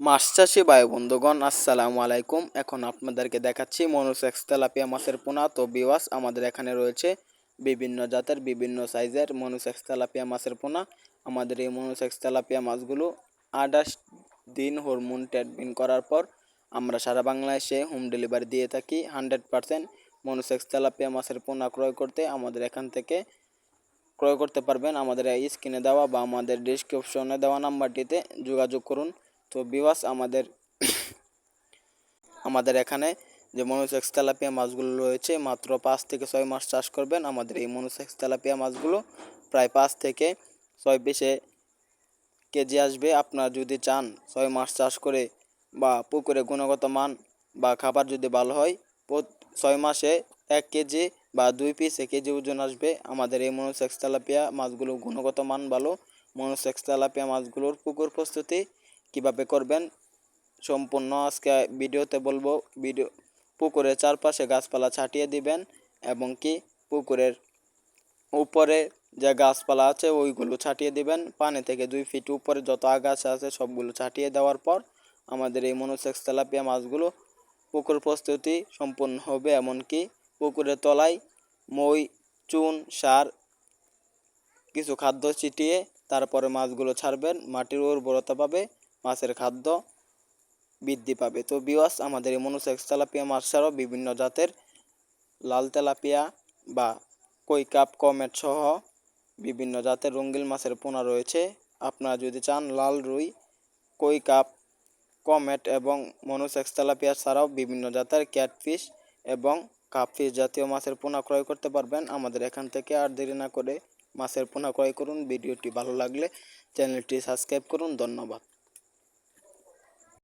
মাছ চাষি ভাই, বন্ধুগণ, আসসালামু আলাইকুম। এখন আপনাদেরকে দেখাচ্ছি মনোসেক্স তেলাপিয়া মাছের পোনা। তো বিওয়াস আমাদের এখানে রয়েছে বিভিন্ন জাতের, বিভিন্ন সাইজের মনোসেক্স তেলাপিয়া মাছের পোনা। আমাদের এই মনোসেক্স তেলাপিয়া মাছগুলো আঠাশ দিন হরমোন ট্রিটমেন্ট করার পর আমরা সারা বাংলাদেশে হোম ডেলিভারি দিয়ে থাকি। হান্ড্রেড পারসেন্ট মনোসেক্স তেলাপিয়া মাছের পোনা ক্রয় করতে আমাদের এখান থেকে ক্রয় করতে পারবেন। আমাদের এই স্ক্রিনে দেওয়া বা আমাদের ডিসক্রিপশনে দেওয়া নাম্বারটিতে যোগাযোগ করুন। তো বিওয়াস আমাদের আমাদের এখানে যে মনোসেক্স তেলাপিয়া মাছগুলো রয়েছে, মাত্র পাঁচ থেকে ছয় মাস চাষ করবেন। আমাদের এই মনোসেক্স তেলাপিয়া মাছগুলো প্রায় পাঁচ থেকে ছয় পিসে কেজি আসবে। আপনারা যদি চান ছয় মাস চাষ করে বা পুকুরে গুণগত মান বা খাবার যদি ভালো হয় ছয় মাসে এক কেজি বা দুই পিস এক কেজি ওজন আসবে। আমাদের এই মনোসেক্স তেলাপিয়া মাছগুলো গুণগত মান ভালো। মনোসেক্স তেলাপিয়া মাছগুলোর পুকুর প্রস্তুতি কীভাবে করবেন? সম্পূর্ণ আজকে ভিডিওতে বলব, ভিডিও, পুকুরের চারপাশে গাছপালা ছাটিয়ে দিবেন এবং কি পুকুরের উপরে যে গাছপালা আছে ওইগুলো ছাটিয়ে দিবেন। পানি থেকে দুই ফিট উপরে যত আগাছা আছে সবগুলো ছাটিয়ে দেওয়ার পর আমাদের এই মনোসেক্স তেলাপিয়া মাছগুলো পুকুর প্রস্তুতি সম্পূর্ণ হবে। এমনকি পুকুরের তলায় মই, চুন, সার কিছু খাদ্য ছিটিয়ে তারপরে মাছগুলো ছাড়বেন। মাটির উর্বরতা পাবে। মাছের খাদ্য বৃদ্ধি পাবে। তো বিওয়াস আমাদের এই মনোসেক্স তেলাপিয়া মাছ ছাড়াও বিভিন্ন জাতের লাল তেলাপিয়া বা কই কাপ, কমেট সহ বিভিন্ন জাতের রঙ্গিল মাছের পোনা রয়েছে। আপনারা যদি চান লাল রুই, কই কাপ, কমেট এবং মনোসেক্স তেলাপিয়া ছাড়াও বিভিন্ন জাতের ক্যাটফিশ এবং কাপফিশ জাতীয় মাছের পোনা ক্রয় করতে পারবেন। আমাদের এখান থেকে আর দেরি না করে মাছের পোনা ক্রয় করুন। ভিডিওটি ভালো লাগলে চ্যানেলটি সাবস্ক্রাইব করুন। ধন্যবাদ।